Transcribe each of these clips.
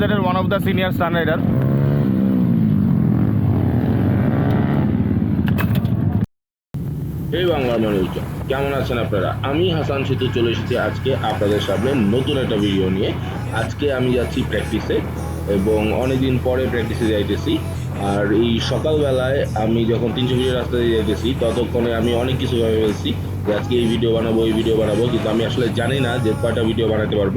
আরাজের one of the senior stunt rider এই বাংলার মানুষ কেমন আছেন আপনারা? আমি হাসান সেতু চলে এসেছি আজকে আপনাদের সামনে নতুন একটা ভিডিও নিয়ে। আজকে আমি যাচ্ছি প্র্যাকটিসে এবং অনেকদিন পরে প্র্যাকটিসে যাইতেছি। আর এই সকালবেলায় আমি যখন তিনশো ফিটের রাস্তা দিয়ে যাইতেছি, ততক্ষণে আমি অনেক কিছু ভেবে ফেলছি যে আজকে এই ভিডিও বানাবো, এই ভিডিও বানাবো। কিন্তু আমি আসলে জানি না যে কয়টা ভিডিও বানাতে পারব।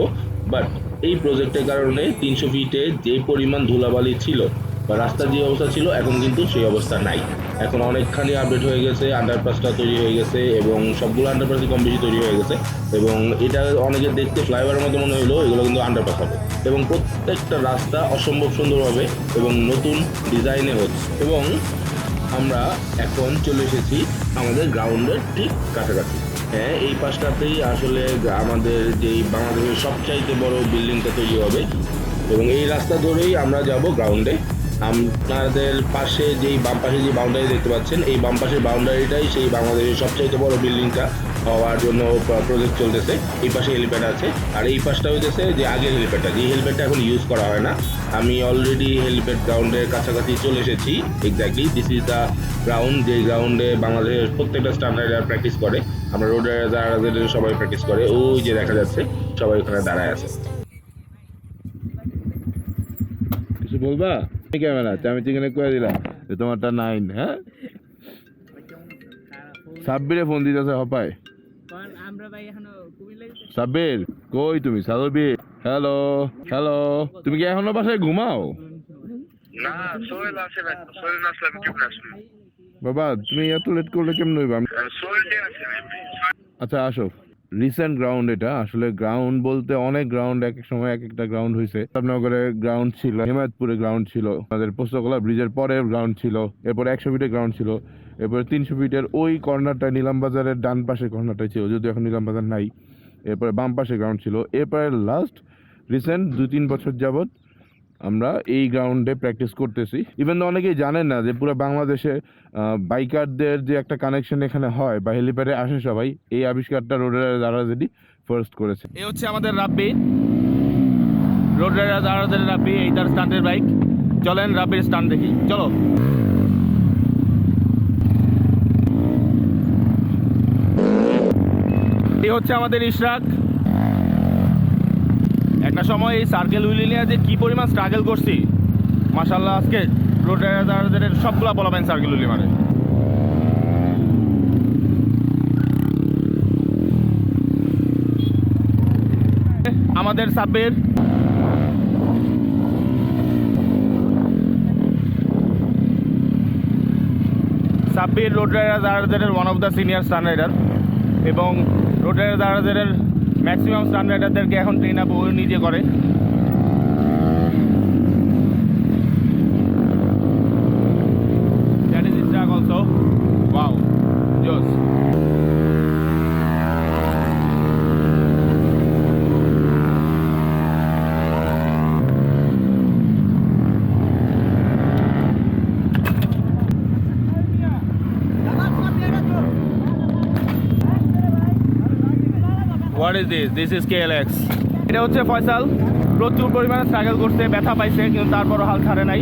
বাট এই প্রজেক্টের কারণে তিনশো ফিটে যে পরিমাণ ধুলাবালি ছিল বা রাস্তার যে অবস্থা ছিল, এখন কিন্তু সেই অবস্থা নাই। এখন অনেকখানি আপডেট হয়ে গেছে আন্ডারপাসটা তৈরি হয়ে গেছে এবং সবগুলো আন্ডারপাসই কম বেশি তৈরি হয়ে গেছে এবং এটা অনেকে দেখতে ফ্লাইওভারের মতো মনে হলো এগুলো কিন্তু আন্ডারপাস হবে এবং প্রত্যেকটা রাস্তা অসম্ভব সুন্দর হবে এবং নতুন ডিজাইনে হচ্ছে এবং আমরা এখন চলে এসেছি আমাদের গ্রাউন্ডের ঠিক কাছাকাছি। হ্যাঁ এই পাশটাতেই আসলে আমাদের যেই বাংলাদেশের সবচাইতে বড় বিল্ডিংটা তৈরি হবে এবং এই রাস্তা ধরেই আমরা যাব গ্রাউন্ডে আপনাদের পাশে যেই বাম পাশে যে বাউন্ডারি দেখতে পাচ্ছেন, এই বাম পাশের বাউন্ডারিটাই সেই বাংলাদেশের সবচাইতে বড় বিল্ডিংটা হওয়ার জন্য প্রজেক্ট চলতেছে। এই পাশে হেলিপ্যাড আছে। আর এই পাশটা হইতেছে যে আগের হেলিপ্যাডটা যে হেলিপ্যাডটা এখন ইউজ করা হয় না। আমি অলরেডি হেলিপ্যাড গ্রাউন্ডের কাছাকাছি চলে এসেছি। Exactly this is the ground যে গ্রাউন্ডে বাংলাদেশের প্রত্যেকটা স্ট্যান্ডার্ড প্র্যাকটিস করে। আমরা রোডে সবাই প্র্যাকটিস করে। ওই যে দেখা যাচ্ছে, সবাই ওখানে দাঁড়ায় আছে। কিছু বলবা? ক্যামেরা আমি চিকেনে করে দিলাম যে তোমারটা নাইন হ্যাঁ? সাব্বিরে ফোন দিতেছে হপায়। সাব্বির কই তুমি? সাদবির হ্যালো হ্যালো তুমি কি এখনও বাসায় ঘুমাও? বাবা তুমি এত লেট করলে কেমন হইবা? আচ্ছা আসো। রিসেন্ট গ্রাউন্ড এটা, আসলে গ্রাউন্ড বলতে অনেক গ্রাউন্ড এক এক সময় এক একটা গ্রাউন্ড হয়েছে আপনার গ্রাউন্ড ছিল, হেমায়তপুরে গ্রাউন্ড ছিল, আমাদের পোস্তকলা ব্রিজের পরে গ্রাউন্ড ছিল, এরপর একশো ফিটের গ্রাউন্ড ছিল, এরপর তিনশো ফিটের ওই কর্নারটা নিলাম বাজারের ডান পাশে কর্নারটা ছিল, যদিও এখন নিলাম বাজার নাই, এরপরে বাম পাশে গ্রাউন্ড ছিল। এরপরে লাস্ট রিসেন্ট দু তিন বছর যাবত আমরা এই গ্রাউন্ডে প্র্যাকটিস করতেছি। ইভেন তো অনেকেই জানেন না যে পুরো বাংলাদেশে বাইকারদের যে একটা কানেকশন এখানে হয় বা হেলিপ্যাডে আসে সবাই, এই আবিষ্কারটা রোডের দ্বারা যেটি ফার্স্ট করেছে। এই হচ্ছে আমাদের রাব্বি। রোড রাইডার আরাজের রাব্বি, এই তার স্টান্টের বাইক চলেন রাব্বির স্টান্ট দেখি। চলো। এই হচ্ছে আমাদের ইশরাক। একটা সময় এই সার্কেল উইলি নিয়ে যে কি পরিমাণ স্ট্রাগল করছি মাসাল্লাহ আজকে রোড রাইডারদের সবগুলা বলাবেন সার্কেল উইলি মানে। আমাদের সাব্বির। সাব্বির রোড রাইডারদের one of the senior stunt rider এবং রোড রাইডারদের ম্যাক্সিমাম স্টান রাইডারদেরকে এখন ট্রেন আপ ওই নিজে করে। দ্যাট ইজ অলসো ওয়াও জোস what is this this is KLX এটা হচ্ছে ফয়সাল। প্রচুর পরিমাণে স্ট্রাগল করছে, ব্যথা পাইছে, কিন্তু তারপরও হাল ছাড়ে নাই।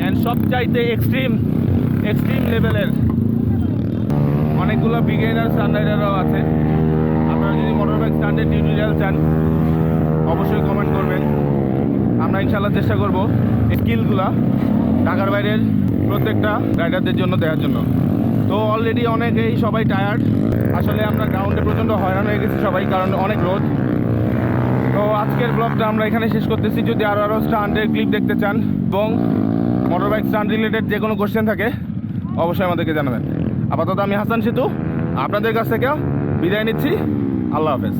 অ্যান্ড সবচাইতে এক্সট্রিম এক্সট্রিম লেভেলের অনেকগুলো বিগেনার স্ট্যান্ডার্ডারও আছে। আপনারা যদি মোটর বাইক স্ট্যান্ডার্ড টিউটোরিয়াল চান, অবশ্যই কমেন্ট করবেন। আমরা ইনশাল্লাহ চেষ্টা করব স্কিলগুলা ঢাকার বাইরের প্রত্যেকটা রাইডারদের জন্য দেওয়ার জন্য। তো অলরেডি অনেকেই সবাই টায়ার্ড আসলে আমরা গ্রাউন্ডে প্রচণ্ড হয়রান হয়ে গেছি সবাই, কারণ অনেক রোদ। তো আজকের ব্লগটা আমরা এখানে শেষ করতেছি। যদি আরও আরও স্টান্ডের ক্লিপ দেখতে চান এবং মোটর বাইক স্টান্ড রিলেটেড যে কোনো কোশ্চেন থাকে, অবশ্যই আমাদেরকে জানাবেন। আপাতত আমি হাসান সেতু, আপনাদের কাছ থেকে বিদায় নিচ্ছি। আল্লাহ হাফেজ।